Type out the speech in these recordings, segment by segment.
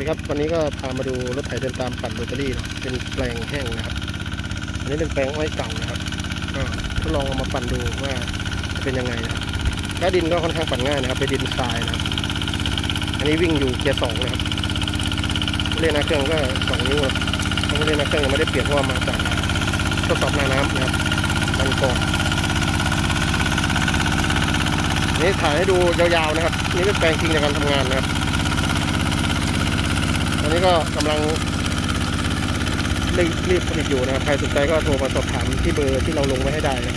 ดีครับวันนี้ก็พามาดูรถไถเดินตามปั่นโรตารี่เนะเป็นแปลงแห้งนะครับ อันนี้เป็นแปลงอ้อยเก่านะครับก็ทดลองเอามาปั่นดูว่าจะเป็นยังไงนะครับดินก็ค่อนข้างปั่นง่ายนะครับเป็นดินทรายนะครับ อันนี้วิ่งอยู่เกียร์สองนะครับเล่นหน้าเครื่องก็สองนิ้วนะครับเล่นหน้าเครื่องยังไม่ได้เปลี่ยนเพราะว่ามาจากทดสอบหน้าน้ำนะครับมันก่อนนี่ถ่ายให้ดูยาวๆนะครับ นี่เป็นแปลงจริงในการทำงานนะครับ อนนี้ก็กำลังรีบรีบผลิตอยู่นะครับ ใครสนใจก็โทรมาสอบถามที่เบอร์ที่เราลงไว้ให้ได้นะ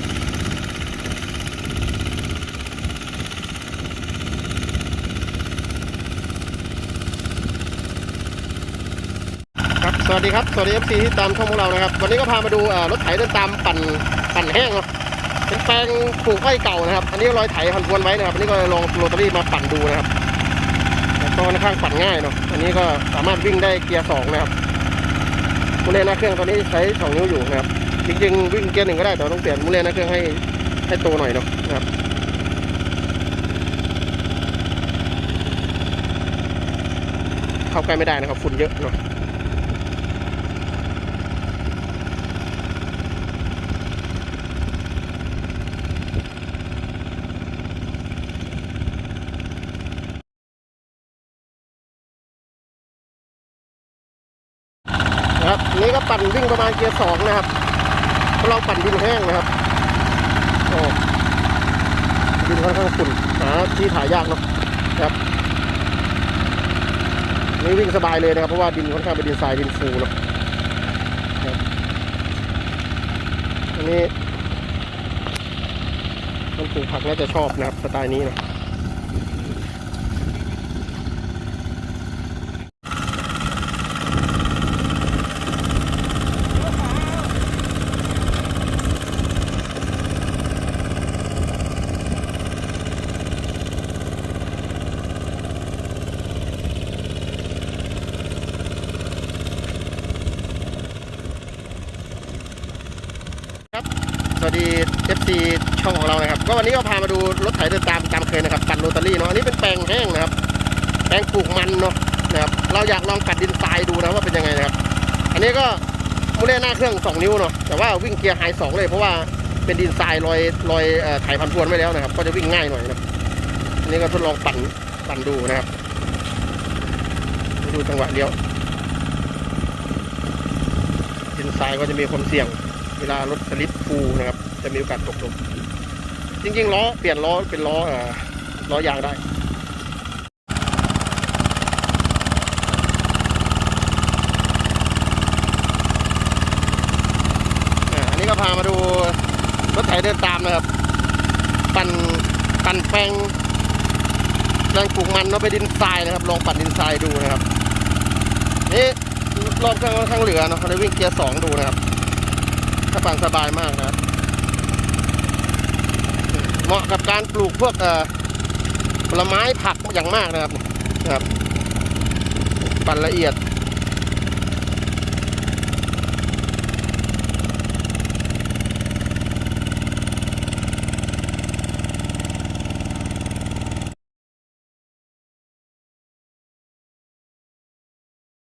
ครับสวัสดีครับ สวัสดีเอฟซีที่ตามช่องของเรานะครับ วันนี้ก็พามาดูรถไถเดินตามปั่นปั่นแห้งเนาะเป็นแปลงปลูกอ้อยเก่านะครับ อันนี้รอยไถพันวนไว้นะครับ อันนี้ก็ลองโรตารี่มาปั่นดูนะครับ ก็ค่อนข้างปั่นง่ายเนาะอันนี้ก็สามารถวิ่งได้เกียร์สองนะครับมูเลนหน้าเครื่องตอนนี้ใช้สองนิ้วอยู่นะครับจริงๆวิ่งเกียร์หนึ่งก็ได้แต่ต้องเปลี่ยนมูเลนหน้าเครื่องให้ให้โตหน่อยเนาะนะครับเข้าใกล้ไม่ได้นะครับฝุ่นเยอะเนาะ นะครับนี้ก็ปั่นวิ่งประมาณเกียร์สองนะครับทดลองปั่นดินแห้งนะครับโอ้ดินค่อนข้างฝุ่นหาที่ถ่ายยากเนาะครับนี่วิ่งสบายเลยนะครับ เพราะว่าดินค่อนข้างเป็นดินทรายดินฟูเนาะครับอันนี้คนปลูกผักน่าจะชอบนะครับสไตล์นี้นะ ส วัสดี FC ช่องของเรานะครับ ก็วันนี้ก็พามาดูรถไถเดินตามตามเคยนะครับปั่นโรตารี่เนาะอันนี้เป็นแปลงแห้งนะครับ แปลงปลูกมันเนาะนะครับเราอยากลองปัดดินทรายดูนะว่าเป็นยังไงนะครับ อันนี้ก็มูเล่หน้าเครื่อง 2 นิ้วเนาะแต่ว่าวิ่งเกียร์ไฮสองเลย เพราะว่าเป็นดินทรายลอยลอยไถพันพวนไว้แล้วนะครับ ก็จะวิ่งง่ายหน่อยนะอันนี้ก็ทดลองปั่นปั่นดูนะครับ ดูจังหวะเลี้ยวดินทรายก็จะมีความเสี่ยง เวลารถสลิปฟูนะครับ จะมีโอกาสตกหลุมจริงๆล้อเปลี่ยนล้อเป็นล้ออ่อล้อยางได้อันนี้ก็พามาดูรถไถเดินตามนะครับ ปั่นปั่นแปลงแปลงปลูกมันเนาะไปดินทรายนะครับ ลองปั่นดินทรายดูนะครับนี่รอบเครื่องค่อนข้างเหลือเนาะเลยวิ่งเกียร์สองดูนะครับ ถ้าปั่นสบายมากนะครับเหมาะกับการปลูกพวกเอ่อผลไม้ผักอย่างมากนะครับ ครับปั่นละเอียด